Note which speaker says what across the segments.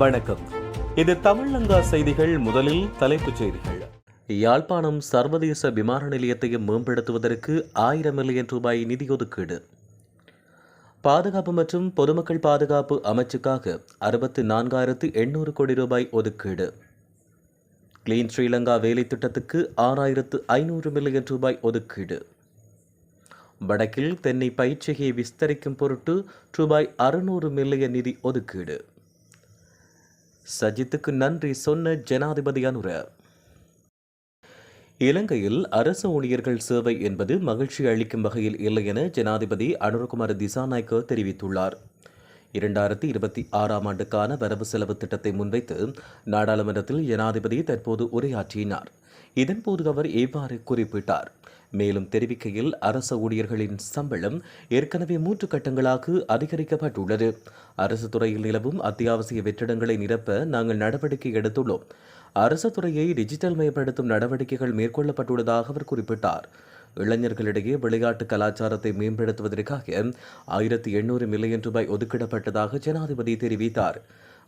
Speaker 1: வணக்கம் இது தமிழங்கா செய்திகள் முதலில் தலைப்புச் செய்திகள்
Speaker 2: யாழ்ப்பாணம் சர்வதேச விமான நிலையத்தையும் மேம்படுத்துவதற்கு ஆயிரம் மில்லியன் ரூபாய் நிதி ஒதுக்கீடு பாதுகாப்பு மற்றும் பொதுமக்கள் பாதுகாப்பு அமைச்சுக்காக அறுபத்து நான்காயிரத்து எண்ணூறு கோடி ரூபாய் ஒதுக்கீடு கிளீன் ஸ்ரீலங்கா வேலை திட்டத்துக்கு ஆறாயிரத்து ஐநூறு மில்லியன் ரூபாய் ஒதுக்கீடு வடக்கில் தென்னை பயிற்சியை விஸ்தரிக்கும் பொருட்டு ரூபாய் அறுநூறு மில்லியன் நிதி ஒதுக்கீடு சஜித்துக்கு நன்றி சொன்ன ஜனாதிபதி அனுர இலங்கையில் அரசு ஊழியர்கள் சேவை என்பது மகிழ்ச்சி அளிக்கும் வகையில் இல்லை என ஜனாதிபதி அனுரகுமார் திசாநாயக்க தெரிவித்துள்ளார் இரண்டாயிரத்தி இருபத்தி ஆறாம் ஆண்டுக்கான வரவு செலவு திட்டத்தை முன்வைத்து நாடாளுமன்றத்தில் ஜனாதிபதி தற்போது உரையாற்றினார் இதன்போது அவர் இவ்வாறு குறிப்பிட்டார் மேலும் தெரிவிக்கையில் அரச ஊழியர்களின் சம்பளம் ஏற்கனவே மூன்று கட்டங்களாக அதிகரிக்கப்பட்டுள்ளது அரசு துறையில் நிலவும் அத்தியாவசிய வெற்றிடங்களை நிரப்ப நாங்கள் நடவடிக்கை எடுத்துள்ளோம் அரசு துறையை டிஜிட்டல் மயப்படுத்தும் நடவடிக்கைகள் மேற்கொள்ளப்பட்டுள்ளதாக அவர் குறிப்பிட்டார் இளைஞர்களிடையே விளையாட்டு கலாச்சாரத்தை மேம்படுத்துவதற்காக ஆயிரத்தி எண்ணூறு மில்லியன் ரூபாய் ஒதுக்கிடப்பட்டதாக ஜனாதிபதி தெரிவித்தார்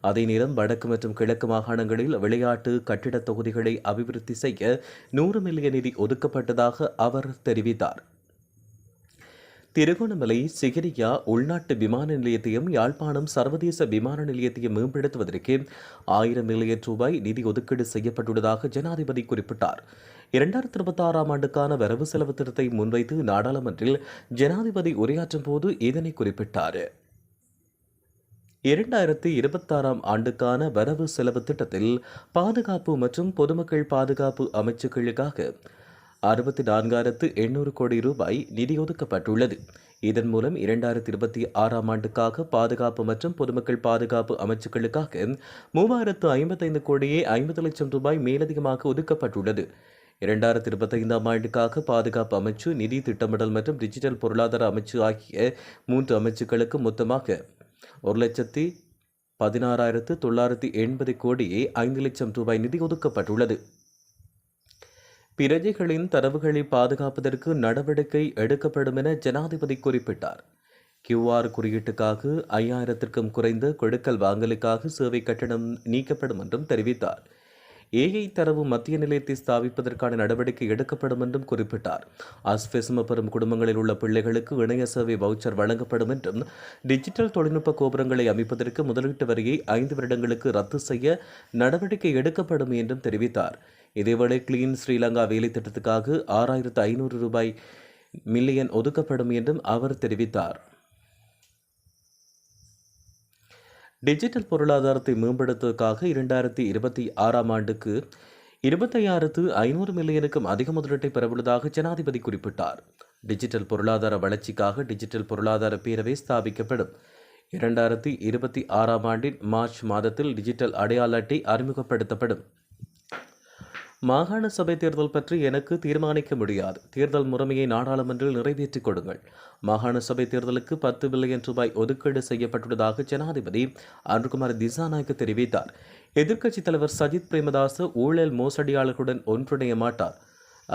Speaker 2: அதே நேரம் வடக்கு மற்றும் கிழக்கு மாகாணங்களில் விளையாட்டு கட்டிடத் தொகுதிகளை அபிவிருத்தி செய்ய நூறு மில்லியன் நிதி ஒதுக்கப்பட்டதாக அவர் தெரிவித்தார் திருகோணமலை சிகிரியா உள்நாட்டு விமான நிலையத்தையும் யாழ்ப்பாணம் சர்வதேச விமான நிலையத்தையும் மேம்படுத்துவதற்கு ஆயிரம் மில்லியன் ரூபாய் நிதி ஒதுக்கீடு செய்யப்பட்டுள்ளதாக ஜனாதிபதி குறிப்பிட்டார் இரண்டாயிரத்தி இருபத்தி ஆறாம் ஆண்டுக்கான வரவு செலவு திட்டத்தை முன்வைத்து நாடாளுமன்றில் ஜனாதிபதி உரையாற்றும் போது இதனை குறிப்பிட்டார் இரண்டாயிரத்தி இருபத்தாறாம் ஆண்டுக்கான வரவு செலவு திட்டத்தில் பாதுகாப்பு மற்றும் பொதுமக்கள் பாதுகாப்பு அமைச்சுக்களுக்காக அறுபத்தி நான்காயிரத்து எண்ணூறு கோடி ரூபாய் நிதி ஒதுக்கப்பட்டுள்ளது இதன் மூலம் இரண்டாயிரத்தி இருபத்தி ஆறாம் ஆண்டுக்காக பாதுகாப்பு மற்றும் பொதுமக்கள் பாதுகாப்பு அமைச்சுக்களுக்காக மூவாயிரத்து ஐம்பத்தைந்து கோடியே ஐம்பது லட்சம் ரூபாய் மேலதிகமாக ஒதுக்கப்பட்டுள்ளது இரண்டாயிரத்தி இருபத்தைந்தாம் ஆண்டுக்காக பாதுகாப்பு அமைச்சு நிதி திட்டமிடல் மற்றும் டிஜிட்டல் பொருளாதார அமைச்சு ஆகிய மூன்று அமைச்சுக்களுக்கு மொத்தமாக ஒரு லட்சத்தி பதினாறாயிரத்து தொள்ளாயிரத்தி எண்பது கோடியே ஐந்து லட்சம் ரூபாய் நிதி ஒதுக்கப்பட்டுள்ளது பிரஜைகளின் தரவுகளை பாதுகாப்பதற்கு நடவடிக்கை எடுக்கப்படும் என ஜனாதிபதி குறிப்பிட்டார் கியூஆர் குறியீட்டுக்காக ஐயாயிரத்திற்கும் குறைந்த கொடுக்கல் வாங்கலுக்காக சேவை கட்டணம் நீக்கப்படும் என்றும் தெரிவித்தார் ஏஐ தரவு மத்திய நிலையத்தை ஸ்தாபிப்பதற்கான நடவடிக்கை எடுக்கப்படும் என்றும் குறிப்பிட்டார் அஸ்பெசும பெறும் குடும்பங்களில் உள்ள பிள்ளைகளுக்கு இணைய சேவை வவுச்சர் வழங்கப்படும் என்றும் டிஜிட்டல் தொழில்நுட்ப கோபுரங்களை அமைப்பதற்கு முதலீட்டு வரியை ஐந்து வருடங்களுக்கு ரத்து செய்ய நடவடிக்கை எடுக்கப்படும் என்றும் தெரிவித்தார் இதேவேளை கிளீன் ஸ்ரீலங்கா வேலை திட்டத்துக்காக ஆறாயிரத்து ஐநூறு ரூபாய் மில்லியன் ஒதுக்கப்படும் என்றும் அவர் தெரிவித்தார் டிஜிட்டல் பொருளாதாரத்தை மேம்படுத்துவதற்காக இரண்டாயிரத்தி இருபத்தி ஆறாம் ஆண்டுக்கு இருபத்தையாயிரத்து ஐநூறு மில்லியனுக்கும் அதிக முதலீட்டை பெறவுள்ளதாக ஜனாதிபதி குறிப்பிட்டார் டிஜிட்டல் பொருளாதார வளர்ச்சிக்காக டிஜிட்டல் பொருளாதார பேரவை ஸ்தாபிக்கப்படும் இரண்டாயிரத்தி இருபத்தி ஆறாம் ஆண்டின் மார்ச் மாதத்தில் டிஜிட்டல் அடையாள அட்டை அறிமுகப்படுத்தப்படும் மாகாண சபை தேர்தல் பற்றி எனக்கு தீர்மானிக்க முடியாது தேர்தல் முறைமையை நாடாளுமன்றில் நிறைவேற்றிக் கொடுங்கள் மாகாண சபை தேர்தலுக்கு பத்து பில்லியன் ரூபாய் ஒதுக்கீடு செய்யப்பட்டுள்ளதாக ஜனாதிபதி அருண்குமார் திசாநாயக்கு தெரிவித்தார் எதிர்க்கட்சித் தலைவர் சஜித் பிரேமதாச ஊழல் மோசடியாளர்களுடன் ஒன்றிணைய மாட்டார்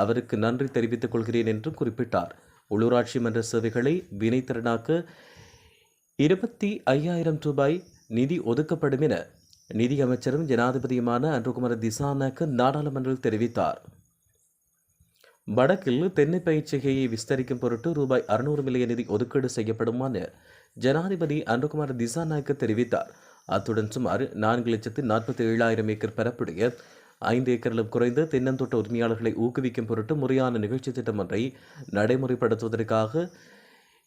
Speaker 2: அவருக்கு நன்றி தெரிவித்துக் கொள்கிறேன் என்று குறிப்பிட்டார் உள்ளூராட்சி மன்ற சேவைகளை வினைத்திறனாக்க இருபத்தி ஐயாயிரம் ரூபாய் நிதி ஒதுக்கப்படும் என நிதியமைச்சரும் ஜனாதிபதியுமான அன்றுகுமார் திசானாக்கு நாடாளுமன்றில் தெரிவித்தார் வடக்கில் தென்னை பயிற்சிகையை விஸ்தரிக்கும் பொருட்டு ரூபாய் அறுநூறு மில்லியன் நிதி ஒதுக்கீடு செய்யப்படுமான ஜனாதிபதி அன்றுகுமார் திசானாக்கு தெரிவித்தார் அத்துடன் சுமார் நான்கு லட்சத்து நாற்பத்தி ஏழாயிரம் ஏக்கர் பரப்புடைய ஐந்து ஏக்கர்களும் குறைந்து தென்னந்தோட்ட உரிமையாளர்களை ஊக்குவிக்கும் பொருட்டு முறையான நிகழ்ச்சி திட்டம் ஒன்றை நடைமுறைப்படுத்துவதற்காக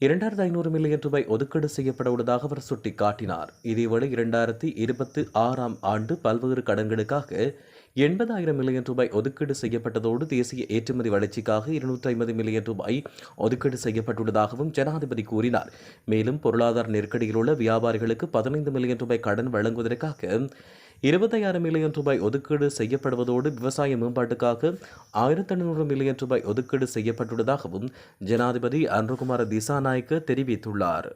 Speaker 2: இரண்டாயிரத்து ஐநூறு மில்லியன் ரூபாய் ஒதுக்கீடு செய்யப்பட உள்ளதாக அவர் சுட்டிக்காட்டினார் இதேவேளை இரண்டாயிரத்தி இருபத்தி ஆறாம் ஆண்டு பல்வேறு கடன்களுக்காக எண்பதாயிரம் மில்லியன் ரூபாய் ஒதுக்கீடு செய்யப்பட்டதோடு தேசிய ஏற்றுமதி வளர்ச்சிக்காக இருநூற்றி ஐம்பது மில்லியன் ரூபாய் ஒதுக்கீடு செய்யப்பட்டுள்ளதாகவும் ஜனாதிபதி கூறினார் மேலும் பொருளாதார நெருக்கடியில் உள்ள வியாபாரிகளுக்கு பதினைந்து மில்லியன் ரூபாய் கடன் வழங்குவதற்காக ஆறு மில்லியன் ரூபாய் ஒதுக்கீடு செய்யப்படுவதோடு விவசாய மேம்பாட்டுக்காக ஆயிரத்தி ஐநூறு மில்லியன் ரூபாய் ஒதுக்கீடு செய்யப்பட்டுள்ளதாகவும் ஜனாதிபதி அன்புகுமார் திசாநாயக்க தெரிவித்துள்ளார்